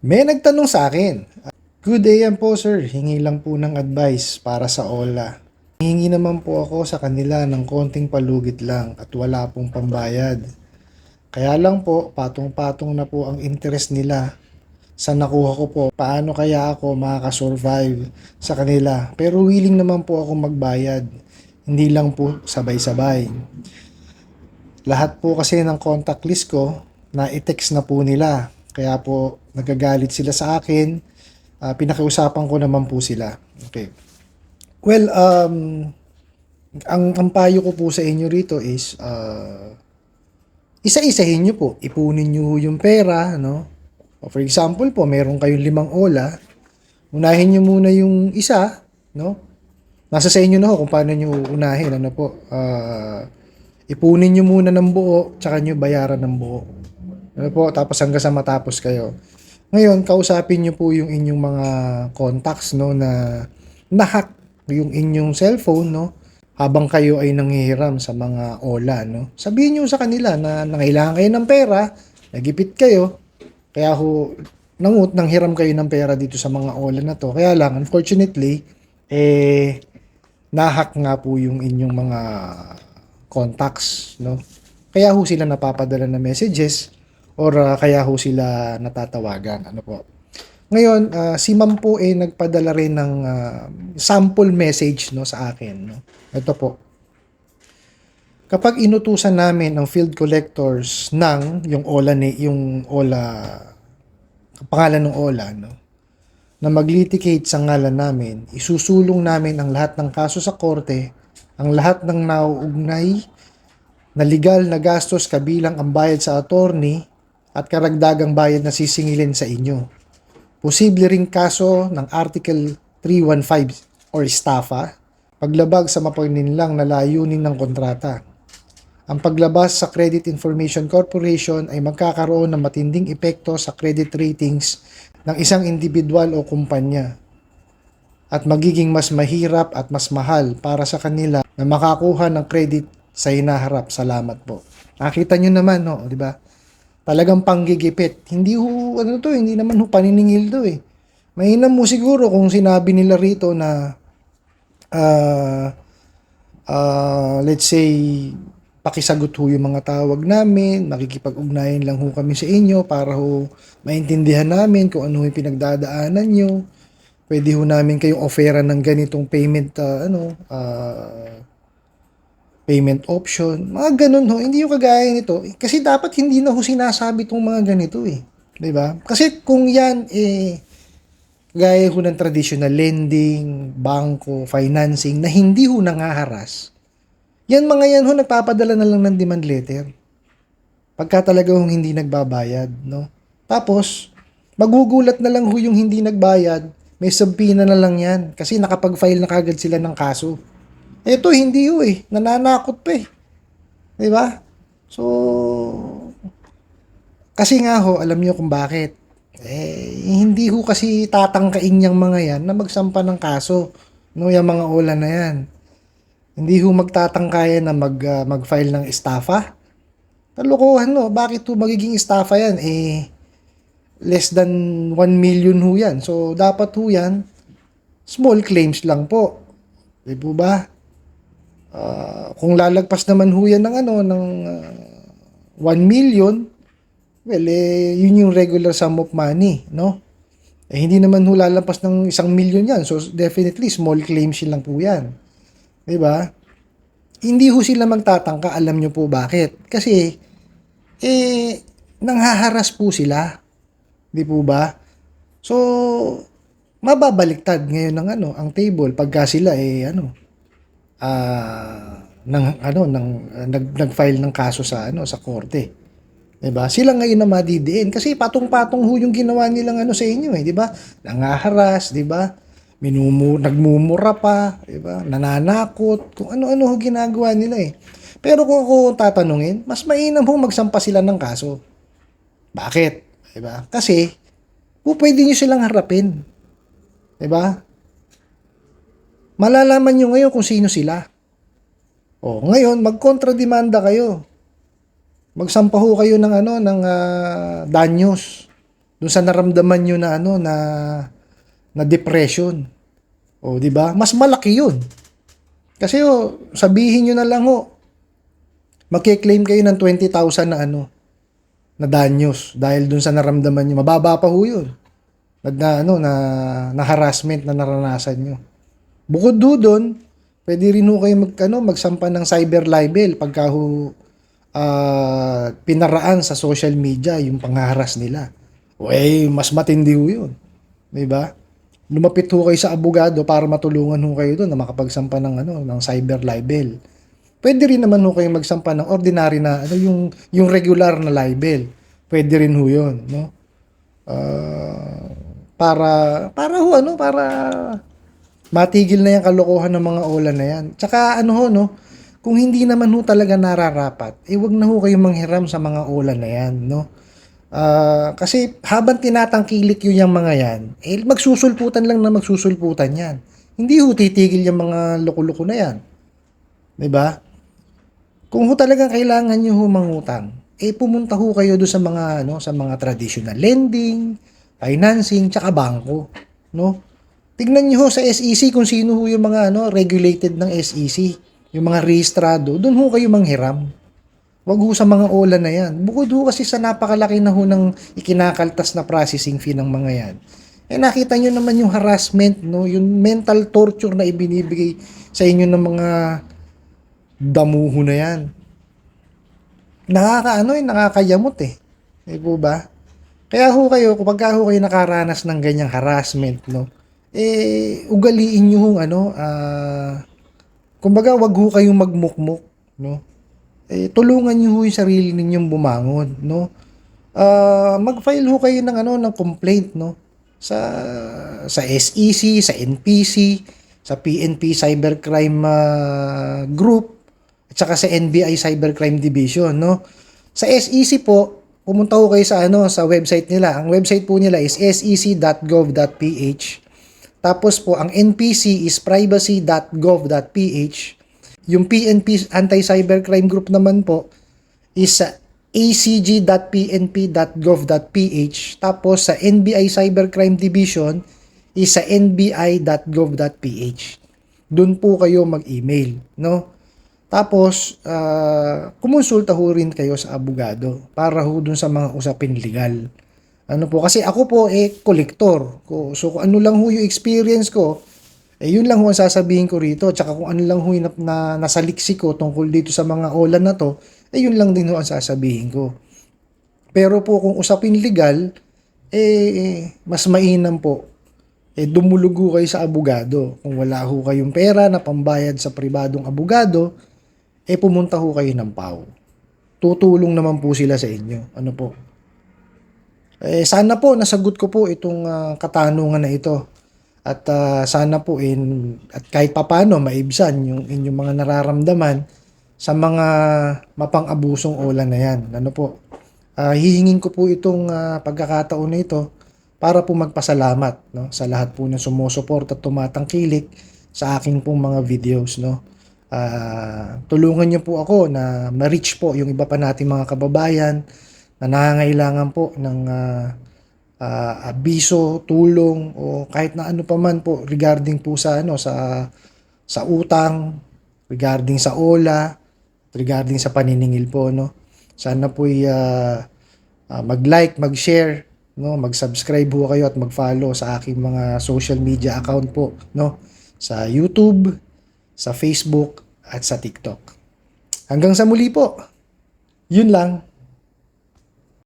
May nagtanong sa akin, Good day po sir, hingi lang po ng advice para sa OLA. Hingi naman po ako sa kanila ng konting palugit lang at wala pong pambayad. Kaya lang po, patong-patong na po ang interest nila sa nakuha ko po. Paano kaya ako makakasurvive sa kanila? Pero willing naman po ako magbayad. Hindi lang po sabay-sabay. Lahat po kasi ng contact list ko, na i-text na po nila. Kaya po, nagagalit sila sa akin. Ah, pinakiusapan ko naman po sila. Okay. Well, um, ang, ang payo ko po sa inyo rito is, uh, isa-isahin nyo po. Ipunin nyo yung pera, no? For example po, meron kayong limang ola. Unahin nyo muna yung isa, no? Nasa sa inyo na ho kung paano nyo unahin, ano po. Ah, ipunin nyo muna ng buo, tsaka nyo bayaran ng buo. Ano po, tapos hanggang sa matapos kayo. Ngayon, kausapin nyo po yung inyong mga contacts, no, na nahack yung inyong cellphone, no, habang kayo ay nanghihiram sa mga ola, no. Sabihin nyo sa kanila na nangailangan kayo ng pera, nagipit kayo, kaya ho, nangut, nanghiram kayo ng pera dito sa mga ola na to. Kaya lang, unfortunately, eh, nahack nga po yung inyong mga contacts, no. Kaya ho sila napapadala ng messages or ah, kaya ho sila natatawagan. Ano po. Ngayon, ah, si Ma'am po ay nagpadala rin ng ah, sample message no sa akin, no. Ito po. Kapag inutusan namin ang field collectors ng yung OLA ni yung OLA pangalan ng OLA, no, na maglitigate sa ngalan namin, isusulong namin ang lahat ng kaso sa korte, ang lahat ng nauugnay na legal na gastos kabilang ang bayad sa attorney at karagdagang bayad na sisingilin sa inyo. Posible ring kaso ng Article 315 or estafa, paglabag sa mapagninlang na layunin ng kontrata. Ang paglabas sa Credit Information Corporation ay magkakaroon ng matinding epekto sa credit ratings ng isang individual o kumpanya at magiging mas mahirap at mas mahal para sa kanila na makakuha ng credit sa hinaharap. Salamat po. Nakita nyo naman, no, di ba? Talagang panggigipit. Hindi ho, ano to, hindi naman ho paniningil to eh. Mainam mo siguro kung sinabi nila rito na ah ah, let's say pakisagot ho yung mga tawag namin, makikipag-ugnayan lang ho kami sa inyo para ho maintindihan namin kung ano yung pinagdadaanan nyo. Pwede ho namin kayong offeran ng ganitong payment, ah, ano, ah, payment option. Mga ganun ho. Hindi yung kagaya nito. Kasi dapat hindi na ho sinasabi itong mga ganito eh. ba? Kasi kung yan, eh, gaya ho ng traditional lending, bangko, financing, na hindi ho nangaharas, yan mga yan ho, nagpapadala na lang ng demand letter. Pagka talaga hong hindi nagbabayad, no? Tapos, magugulat na lang ho yung hindi nagbayad, may subpoena na lang yan. Kasi nakapag-file na kagad sila ng kaso. Ito, hindi ho eh. Nananakot pa eh. Di ba? So, kasi nga ho, alam niyo kung bakit. Eh, hindi ho kasi tatangkain niyang mga yan na magsampa ng kaso. No, yung mga ola na yan. Hindi ho magtatangkayan na mag, ah, mag-file ng estafa. Kalokohan no, bakit ho magiging estafa yan? Eh, less than 1 million ho yan. So, dapat ho yan, small claims lang po. Di po ba? Ah, kung lalagpas naman ho yan ng ano, ng ah, 1 million, well, eh, yun yung regular sum of money, no? Eh, hindi naman ho lalampas ng isang million yan. So, definitely, small claims lang po yan. Di ba? Hindi ho sila magtatangka, alam nyo po bakit. Kasi, eh, nanghaharas po sila. Di po ba? So, mababaliktad ngayon ng ano, ang table pagka sila eh ano, ah ng ano ng nag nag-file ng kaso sa ano sa korte. 'Di ba? Sila ngayon na madidiin kasi patong-patong ho yung ginawa nilang ano sa inyo eh, 'di ba? Nangaharas, 'di ba? Minumu nagmumura pa, 'di ba? Nananakot, kung ano-ano ho ginagawa nila eh. Pero kung ako tatanungin, mas mainam ho magsampa sila ng kaso. Bakit? 'Di ba? Kasi kung pwede niyo silang harapin. 'Di ba? Malalaman nyo ngayon kung sino sila. O, ngayon, magkontrademanda kayo. Magsampa ho kayo ng ano, ng ah, danyos. Doon sa naramdaman nyo na ano na na depression. O, di ba? Mas malaki 'yun. Kasi oh, sabihin nyo na lang ho, magke-claim kayo ng 20,000 na ano, na danyos dahil dun sa naramdaman nyo. Mababa pa ho yun. Na, na, ano, na, na harassment na naranasan nyo. Bukod do dun, pwede rin ho kayo mag, ano, magsampa ng cyber libel pagka ho ah, pinaraan sa social media yung pangharas nila. Eh, mas matindi ho yun. Di ba? Lumapit ho kayo sa abogado para matulungan ho kayo doon na makapagsampa ng ano ng cyber libel. Pwede rin naman ho kayo magsampa ng ordinary na ano yung yung regular na libel. Pwede rin ho 'yon, no? Ah, para para ho ano para matigil na yung kalokohan ng mga ola na yan. Tsaka ano ho no, kung hindi naman ho talaga nararapat, eh wag na ho kayong manghiram sa mga ola na yan, no? Ah, kasi habang tinatangkilik yun yung mga yan, eh magsusulputan lang na magsusulputan yan. Hindi ho titigil yung mga loko-loko na yan. ba? Kung ho talagang kailangan niyo ho mangutang, eh pumunta ho kayo do sa mga ano, sa mga traditional lending, financing, tsaka bangko, no? Tignan niyo ho sa SEC kung sino ho yung mga ano regulated ng SEC, yung mga rehistrado, doon ho kayo manghiram. Wag ho sa mga ola na yan. Bukod ho kasi sa napakalaki na ho ng ikinakaltas na processing fee ng mga yan. Eh nakita nyo naman yung harassment, no? yung mental torture na ibinibigay sa inyo ng mga damuho na yan. Nakakaano eh, nakakayamot eh. Eh po ba? Kaya ho kayo, kapag ho kayo nakaranas ng ganyang harassment, no? Eh, ugaliin nyo hong ano, ah, kumbaga wag ho kayong magmukmuk, no? eh, tulungan niyo yung sarili ninyong bumangon, no? Ah, mag-file ho kayo ng ano ng complaint, no? Sa sa SEC, sa NPC, sa PNP Cybercrime ah, Group at saka sa NBI Cybercrime Division, no? Sa SEC po, pumunta ho kayo sa ano sa website nila. Ang website po nila is sec.gov.ph. Tapos po ang NPC is privacy.gov.ph. Yung PNP Anti-Cybercrime Group naman po is sa acg.pnp.gov.ph. Tapos sa NBI Cybercrime Division is sa nbi.gov.ph. Doon po kayo mag-email, no? Tapos, ah, kumonsulta ho rin kayo sa abogado para ho dun sa mga usapin legal. Ano po, kasi ako po eh kolektor. Ko- So kung ano lang ho yung experience ko, eh yun lang ho ang sasabihin ko rito. Tsaka kung ano lang ho yung na, na, nasa liksi ko tungkol dito sa mga ola na to, eh yun lang din ho ang sasabihin ko. Pero po kung usapin legal, eh mas mainam po eh dumulugo kayo sa abogado. Kung wala ho kayong pera na pambayad sa pribadong abogado, eh pumunta ho kayo ng PAW. Tutulong naman po sila sa inyo. Ano po? Eh sana po nasagot ko po itong ah, katanungan na ito. At ah, sana po in at kahit papano maibsan yung inyong mga nararamdaman sa mga mapang-abusong ola na yan. Ano po? Ah, hihingin ko po itong ah, pagkakataon na ito para po magpasalamat no sa lahat po ng sumusuporta at tumatangkilik sa aking pong mga videos no. Ah, tulungan niyo po ako na ma-reach po yung iba pa nating mga kababayan na nangangailangan po ng ah, ah, abiso, tulong o kahit na ano pa man po regarding po sa ano sa sa utang, regarding sa ola, regarding sa paniningil po no. Sana po uh, mag-like, mag-share, no, mag-subscribe po kayo at mag-follow sa aking mga social media account po, no, sa YouTube, sa Facebook at sa TikTok. Hanggang sa muli po. Yun lang.